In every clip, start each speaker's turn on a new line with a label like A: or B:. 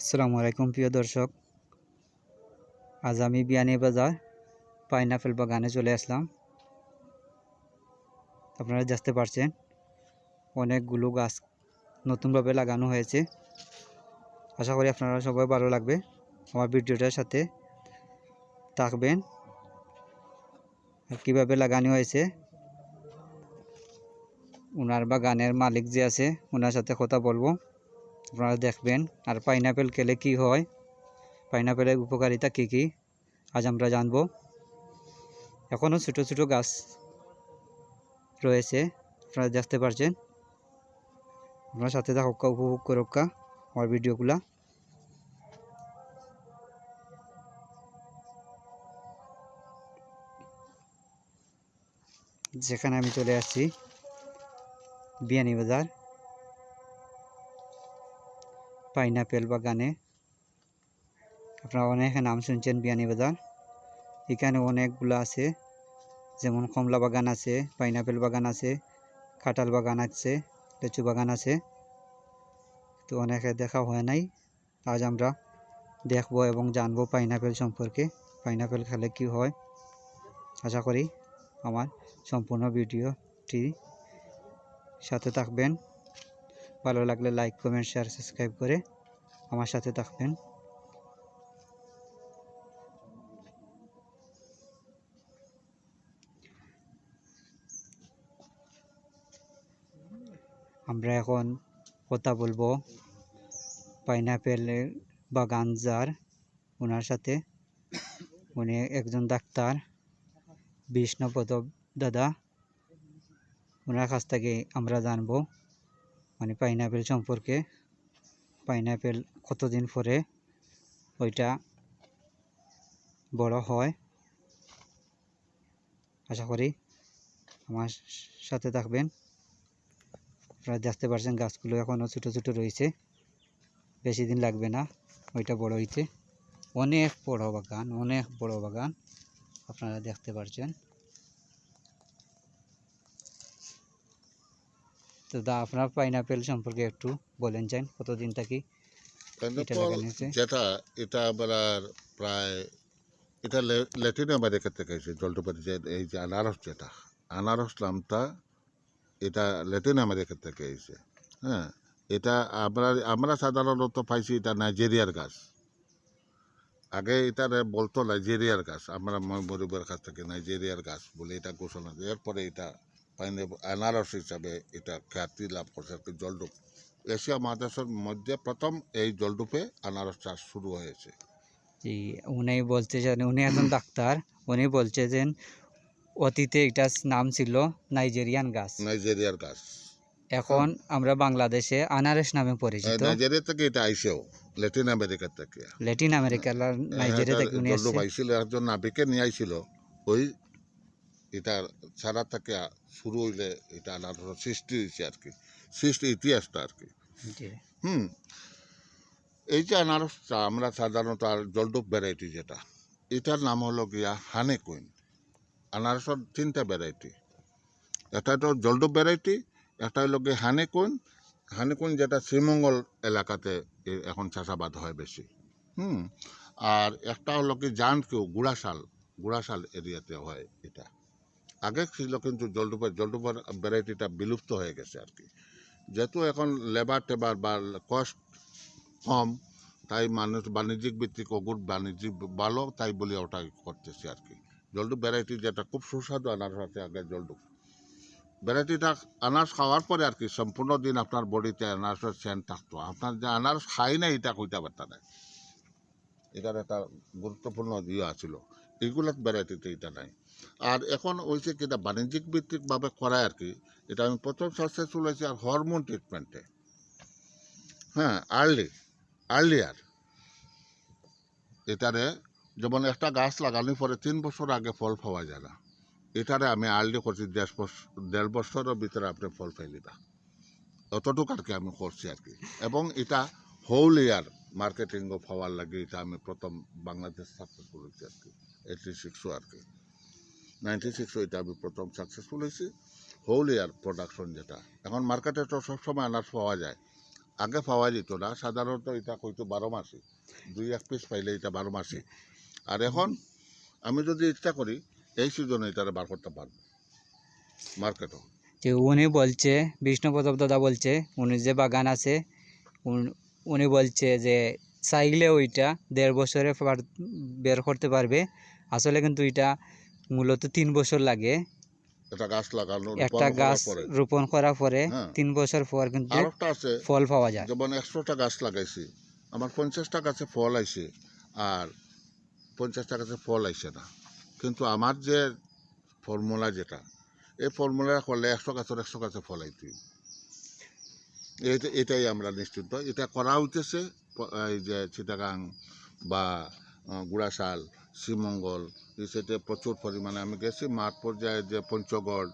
A: আসসালামু আলাইকুম, প্রিয় দর্শক। আজ আমি বিয়ানি বাজার পাইনাপেল বাগানে চলে আসলাম। আপনারা দেখতে পারছেন, অনেকগুলো গাছ নতুনভাবে লাগানো হয়েছে। আশা করি আপনারা সবাই ভালো লাগবে। আমার ভিডিওটার সাথে থাকবেন। কীভাবে লাগানো হয়েছে ওনার বাগানের মালিক যে আছে ওনার সাথে কথা বলব। আপনারা দেখবেন, আর পাইনাপেল খেলে কি হয়? পাইনাপেলের উপকারিতা কী কী? আজ আমরা জানব। এখনও ছোটো ছোটো গাছ রয়েছে, আপনারা দেখতে পারছেন। আপনার সাথে থাকা উপভোগ করুকা আমার ভিডিওগুলা। যেখানে আমি চলে আসছি বিয়ানি পাইনাপেল বাগানে। আপনারা অনেক নাম শুনছেন বিয়ানি বাজার। এখানে অনেকগুলো আছে, যেমন কমলা বাগান আছে পাইনাপেল বাগান আছে, কাঁঠাল বাগান আছে, লিচু বাগান আছে। তো অনেকে দেখা হয় নাই, আজ আমরা দেখব এবং জানব পাইনাপেল সম্পর্কে পাইনাপেল খেলে কি হয়। আশা করি আমার সম্পূর্ণ ভিডিওটি সাথে থাকবেন। ভালো লাগলে লাইক কমেন্ট শেয়ার সাবস্ক্রাইব করে আমার সাথে থাকবেন। আমরা এখন কথা বলব পাইনাপেলের বাগান যার ওনার সাথে উনি একজন ডাক্তার, বিষ্ণুপদ দাদা। ওনার কাছ থেকে আমরা জানব মানে পাইনাপেল সম্পর্কে। পাইনাপেল কতদিন পরে ওইটা বড় হয়? আশা করি আমার সাথে থাকবেন। আপনারা দেখতে পারছেন গাছগুলো এখনও ছোটো ছোটো রয়েছে। বেশি দিন লাগবে না ওইটা বড় হইতে। অনেক বড় বাগান, অনেক বড় বাগান আপনারা দেখতে পাচ্ছেন তো দা আপনার পাইনাপেল সম্পর্কে একটু বলেন চান কতদিন থাকি?
B: যেটা এটা আবার প্রায় এটা ল্যাটিন আমেরিকা থেকে এসেছে জলটুপাতি যে এই যে আনারস যেটা আনারস নামটা এটা ল্যাটিন আমেরিকা থেকে এসেছে হ্যাঁ এটা আমরা আমরা সাধারণত পাইছি এটা নাইজেরিয়ার গাছ আগে এটা বলতো নাইজেরিয়ার গাছ আমরা মরিবের কাছ থেকে নাইজেরিয়ার গাছ বলে এটা ঘোষণা এরপরে এটা আনারস হিসাবে এটা খ্যাতি লাভ করছে আর কি জলডুপ এশিয়া মহাদেশের মধ্যে প্রথম এই জলডুপে আনারস চাষ শুরু হয়েছে।
A: জি উনি বলতেছেন উনি একজন ডাক্তার উনি অতীতে এটার নাম ছিল নাইজেরিয়ান গাছ।
B: নাইজেরিয়ার গাছ।
A: এখন আমরা বাংলাদেশে আনারস নামে পরিচিত।
B: নাইজেরিয়া থেকে এটা আইসেও ল্যাটিন আমেরিকা থেকে।
A: ল্যাটিন আমেরিকার নাইজেরিয়া থেকে উনি
B: একজন নাবিকে নিয়ে আইছিল ওই এটা ছাড়া থেকে শুরু হইলে এটা আনারস সৃষ্টি হয়েছে আর কি। সৃষ্টি ইতিহাসটা আর কি। হুম। এই যে আনারসটা আমরা সাধারণত আর জলডুপ ভ্যারাইটি যেটা এটার নাম হলো গিয়া হানে কুইন আনারসের তিনটা ভ্যারাইটি একটা তো জলডুপ ভ্যারাইটি একটা হলো গিয়ে হানে কুইন হানে কুইন যেটা শ্রীমঙ্গল এলাকাতে এখন চাষাবাদ হয় বেশি। হুম। আর একটা হলো কি জান কেউ গুড়াশাল গুড়াশাল এরিয়াতে হয় এটা। আগে ছিল কিন্তু জলডুপের জলডুপের ভ্যারাইটিটা বিলুপ্ত হয়ে গেছে আর কি। যেহেতু এখন লেবার টেবার বা কস্ট কম, তাই মানুষ বাণিজ্যিক ভিত্তিক অগুর বাণিজ্যিক ভালো, তাই বলে ওটা করতেছে আর কি। জলডুপ ভ্যারাইটি যেটা খুব সুস্বাদু আনারস আছে আগে জলডুপ ভ্যারাইটিটা আনারস খাওয়ার পরে আর কি সম্পূর্ণ দিন আপনার বডিতে আনারসের সেন্ট থাকতো। আপনার যে আনারস খাই না এটা কইতে পারত না এটার একটা গুরুত্বপূর্ণ ইয়ে আছিল এগুলোর ভ্যারাইটিতে এটা নাই। আর এখন হয়েছে কি এটা বাণিজ্যিক ভিত্তিকভাবে করায় আর কি, এটা আমি প্রথম সাকসেসফুল হয়েছে আর হরমোন ট্রিটমেন্টে হ্যাঁ আর্লি আর্লিয়ার এটারে যেমন একটা গাছ লাগানোর পরে তিন বছর আগে ফল পাওয়া যায় না। এটারে আমি আর্লি করছি, দেড় বছর দেড় বছরের ভিতরে আপনি ফল পাইলিবা অতটুকু আর কি আমি করছি আর কি। এবং এটা হোল ইয়ার মার্কেটিং পাওয়ার লাগে, এটা আমি প্রথম বাংলাদেশ সাকসেসফুল হয়েছি আর কি এইটি সিক্সও আর কি। নাইনটি সিক্সও এটা আমি প্রথম সাকসেসফুল হয়েছি। হোল ইয়ার প্রোডাকশন যেটা। এখন মার্কেটে তো সবসময় আনাজ পাওয়া যায়। আগে পাওয়া যেত না। সাধারণত এটা হয়তো বারো মাসে। দুই এক পিস পাইলে এটা বারো মাসে। আর এখন আমি যদি ইচ্ছা করি, এই সিজনে এটা বার করতে পারব। মার্কেটও
A: যে উনি বলছে, বিষ্ণু প্রতাপ দাদা বলছে, উনি যে বাগান আছে, উনি বলছে যে চাইলে ওইটা দেড় বছরে বের করতে পারবে। আসলে কিন্তু এটা মূলত তিন বছর লাগে।
B: এটা গাছ লাগানো
A: একটা গাছ রোপণ করার পরে
B: হ্যাঁ।
A: তিন বছর পর কিন্তু
B: আছে
A: ফল পাওয়া যায়।
B: যেমন একশোটা গাছ লাগাইছি। আমার পঞ্চাশটা গাছে ফল আইছে আর পঞ্চাশটা গাছে ফল আইছে না। কিন্তু আমার যে ফর্মুলা যেটা এই ফর্মুলা করলে একশো গাছের একশো গাছে ফল আইতে। এটাই আমরা নিশ্চিত এটা করা হইতেছে এই যে চিটাগাং বা গুড়াশাল শ্রীমঙ্গল এই সাইডে প্রচুর পরিমাণে আমি গেছি মাঠ পর্যায়ে যে পঞ্চগড়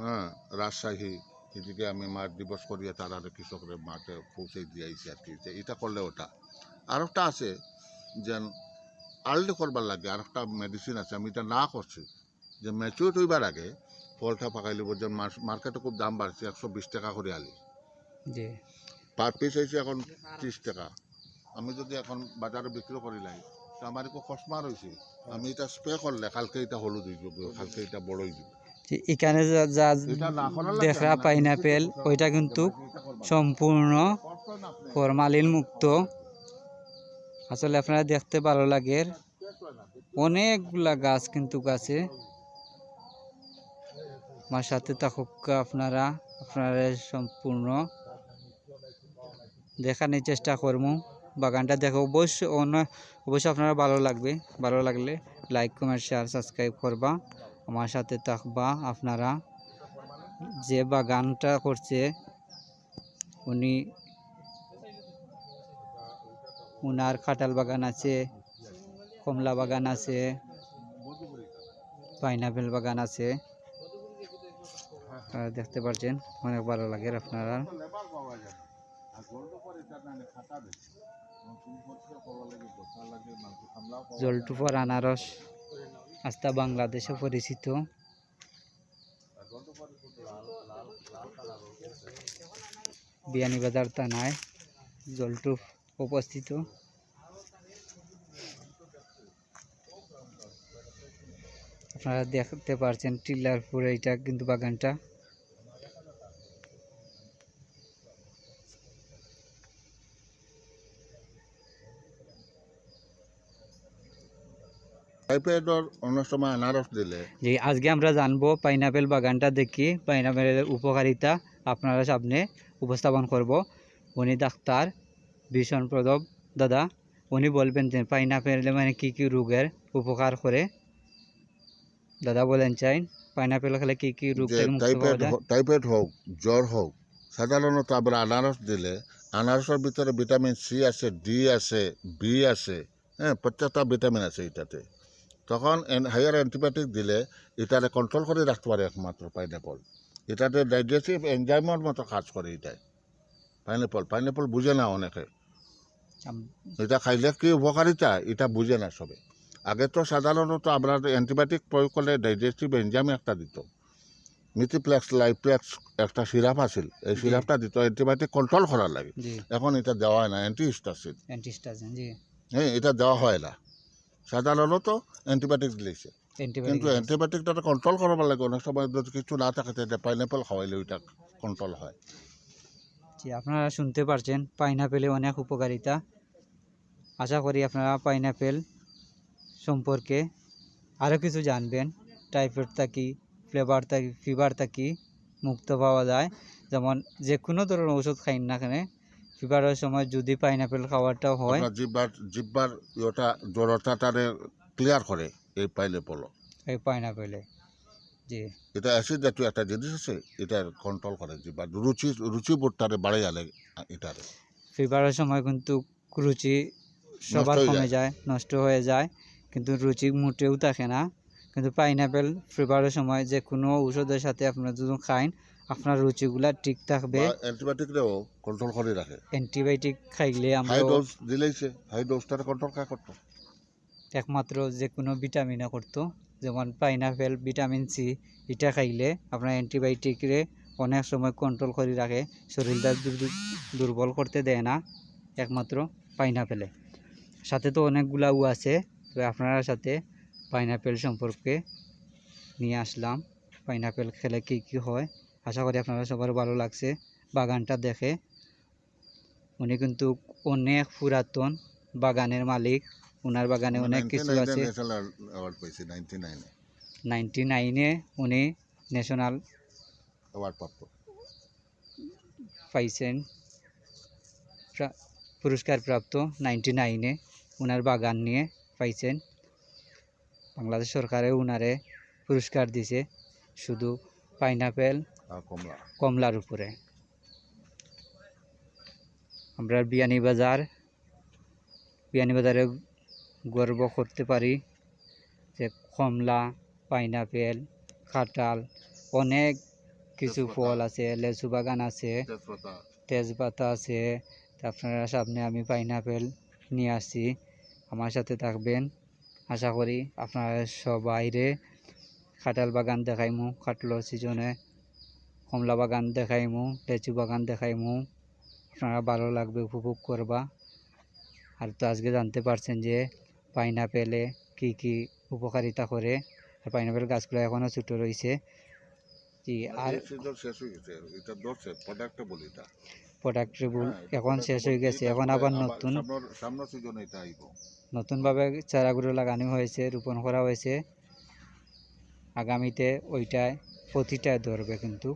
B: হ্যাঁ রাজশাহী এদিকে আমি মাঠ দিবস করিয়ে তারা কৃষকদের মাঠে পৌঁছে দিয়েছি আর কি। যে এটা করলে ওটা। আর একটা আছে যেন আর্লি করবার লাগে আর একটা মেডিসিন আছে আমি এটা না করছি যে ম্যাচিউর হইবার আগে ফলটা পাকাই লিব যে মার্কেটে খুব দাম বাড়ছে একশো বিশ টাকা করে আলি। পার পিস হয়েছে এখন ত্রিশ টাকা। আমি যদি এখন বাজারে বিক্রি করি লাই তো আমার একটু আমি এটা স্প্রে করলে কালকে এটা হলুদ হয়ে যাবে কালকে এটা বড় হয়ে যাবে।
A: এখানে যা- দেখা
B: না-
A: ওইটা কিন্তু সম্পূর্ণ ফরমালিন মুক্ত। আসলে আপনারা দেখতে ভালো লাগে। অনেকগুলা গাছ কিন্তু গাছে আমার সাথে থাকুক আপনারা আপনারা সম্পূর্ণ। দেখানোর চেষ্টা করব। বাগানটা দেখো। অবশ্যই অন্য, অবশ্যই আপনারা ভালো লাগবে। ভালো লাগলে লাইক কমেন্ট শেয়ার সাবস্ক্রাইব করবা। আমার সাথে থাকবা আপনারা। যে বাগানটা করছে, উনি, উনার কাঁঠাল বাগান আছে, কমলা বাগান আছে পাইনাপেল বাগান আছে। দেখতে পাচ্ছেন অনেক ভালো লাগে আপনারা। জলটুফর আনারস আস্তা বাংলাদেশে পরিচিত। বিয়ানীবাজার থানায় জলটুফ উপস্থিত। আপনারা দেখতে পারছেন টিলারপুর এইটা কিন্তু বাগানটা।
B: টাইপের অন্য সময় আনারস দিলে
A: যে আজকে আমরা জানব পাইনাপেল বাগানটা দেখি। পাইনাপেলের উপকারিতা আপনারা সামনে উপস্থাপন করব। উনি ডাক্তার ভীষণ প্রদব দাদা। উনি বলবেন যে পাইনাপেল মানে কি কি রোগের উপকার করে? দাদা বলেন চাই পাইনাপেল খেলে কি কি রোগ
B: টাইফয়েড হোক জ্বর হোক সাধারণত আমরা আনারস দিলে আনারসের ভিতরে ভিটামিন সি আছে ডি আছে বি আছে হ্যাঁ প্রত্যেকটা ভিটামিন আছে এটাতে। তখন হায়ার অ্যান্টিবায়োটিক দিলে এটারে কন্ট্রোল করে রাখতে পারে একমাত্র পাইনাপল এটাতে ডাইজেস্টিভ এনজাইমের মতো কাজ করে এটাই। পাইনাপল পাইনাপল বুঝে না অনেকে। এটা খাইলে কি উপকারিতা? এটা বুঝে না সবে। আগে তো সাধারণত আমরা অ্যান্টিবায়োটিক প্রয়োগ করলে ডাইজেস্টিভ এনজাইম একটা দিত। মিথিপ্লেক্স লাইপ্লেক্স একটা সিরাপ আছিল। এই। সিরাপটা দিত অ্যান্টিবায়োটিক কন্ট্রোল করার লাগে। এখন এটা দেওয়া হয় না অ্যান্টিস্টাসিন হ্যাঁ এটা দেওয়া হয় না। সাধারণত অ্যান্টিবায়োটিক দিয়েছে কিন্তু
A: অ্যান্টিবায়োটিক
B: অ্যান্টিবায়োটিকটা কন্ট্রোল করার লাগে অনেক সময় যদি কিছু না থাকে তাহলে পাইনাপেল খাওয়াইলে ওইটা কন্ট্রোল হয়।
A: জি আপনারা শুনতে পারছেন পাইনাপেলে অনেক উপকারিতা। আশা করি আপনারা পাইনাপেল সম্পর্কে আরও কিছু জানবেন। টাইফয়েড থাকি ফ্লেভার থাকি ফিভার থাকি মুক্ত পাওয়া যায়। যেমন যে কোনো ধরনের ওষুধ খাই না কেন ফিভারের সময় যদি পাইনাপেল খাওয়াটা হয়।
B: জিব্বার জিব্বার ইয়েটা জড়তাটারে ক্লিয়ার করে এই পাইনাপল
A: এই পাইনাপেলে জি।
B: এটা অ্যাসিড জাতীয় একটা জিনিস আছে এটা কন্ট্রোল করে বা রুচি রুচি বোধটারে বাড়াই আলে এটারে।
A: ফিভারের সময় কিন্তু রুচি সবার কমে যায়। নষ্ট হয়ে যায় কিন্তু রুচি মোটেও থাকে না। কিন্তু পাইনাপেল ফিভারের সময় যে কোনো ঔষধের সাথে আপনারা যদি খাইন আপনার রুচিগুলা ঠিক থাকবে।
B: বা অ্যান্টিবায়োটিকরেও কন্ট্রোল করে রাখে।
A: অ্যান্টিবায়োটিক খাইলে আমরা
B: হাই ডোজ দিলেইছে হাই ডোজটারে কন্ট্রোল কা করতো?
A: একমাত্র যে কোনো ভিটামিনও করতো। যেমন পাইনাপেল ভিটামিন সি এটা খাইলে আপনার অ্যান্টিবায়োটিকরে অনেক সময় কন্ট্রোল করে রাখে। শরীরটা দুর্বল করতে দেয় না একমাত্র পাইনাপেলে সাথে তো অনেকগুলা উ আছে তো আপনার সাথে পাইনাপেল সম্পর্কে নিয়ে আসলাম। পাইনাপেল খেলে কী কী হয়? আশা করি আপনারা সবার ভালো লাগছে বাগানটা দেখে। উনি কিন্তু অনেক পুরাতন বাগানের মালিক। ওনার বাগানে অনেক কিছু আছে।
B: নাইনটি নাইনে
A: উনি ন্যাশনাল পাইছেন। প্রা- পুরস্কার প্রাপ্ত নাইনটি নাইনে ওনার বাগান নিয়ে পাইছেন। বাংলাদেশ সরকারে ওনারে পুরস্কার দিছে। শুধু পাইনাপেল কমলার উপরে। আমরা বিয়ানীবাজার বিয়ানীবাজারে গর্ব করতে পারি যে কমলা পাইনাপেল কাঁঠাল অনেক কিছু ফল আছে লেচু বাগান আছে
B: তেজপাতা।
A: আছে। আপনারা সামনে আমি পাইনাপেল নিয়ে আসছি। আমার সাথে থাকবেন। আশা করি আপনারা সবাইরে কাঁঠাল বাগান দেখাইমু কাটলো সিজনে কমলা বাগান দেখাইমু লেচু বাগান দেখাইমু। আপনারা ভালো লাগবে উপভোগ করবা। আর তো আজকে জানতে পারছেন যে পাইনাপেলে কি কি উপকারিতা করে। আর পাইনাপেল গাছগুলো এখনও ছোটো রয়েছে। আর
B: এই সিজন শেষ হয়ে গেছে হ্যাঁ,
A: এখন শেষ হয়ে গেছে এখন আবার নতুন। নতুনভাবে চারাগুলো লাগানো হয়েছে রোপণ করা হয়েছে। আগামীতে ওইটায় প্রতিটায় ধরবে কিন্তু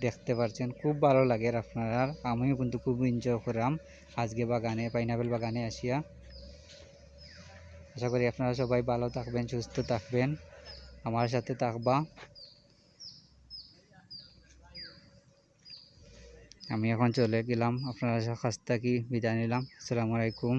A: দেখতে পারছেন। খুব ভালো লাগে আপনারা। আমিও কিন্তু খুব এনজয় করলাম। আজকে বাগানে পাইনাপেল বাগানে আসিয়া। আশা করি আপনারা সবাই ভালো থাকবেন, সুস্থ থাকবেন। আমার সাথে থাকবা। আমি এখন চলে গেলাম। আপনারা কাছ থেকে বিদায় নিলাম। আসসালামু আলাইকুম।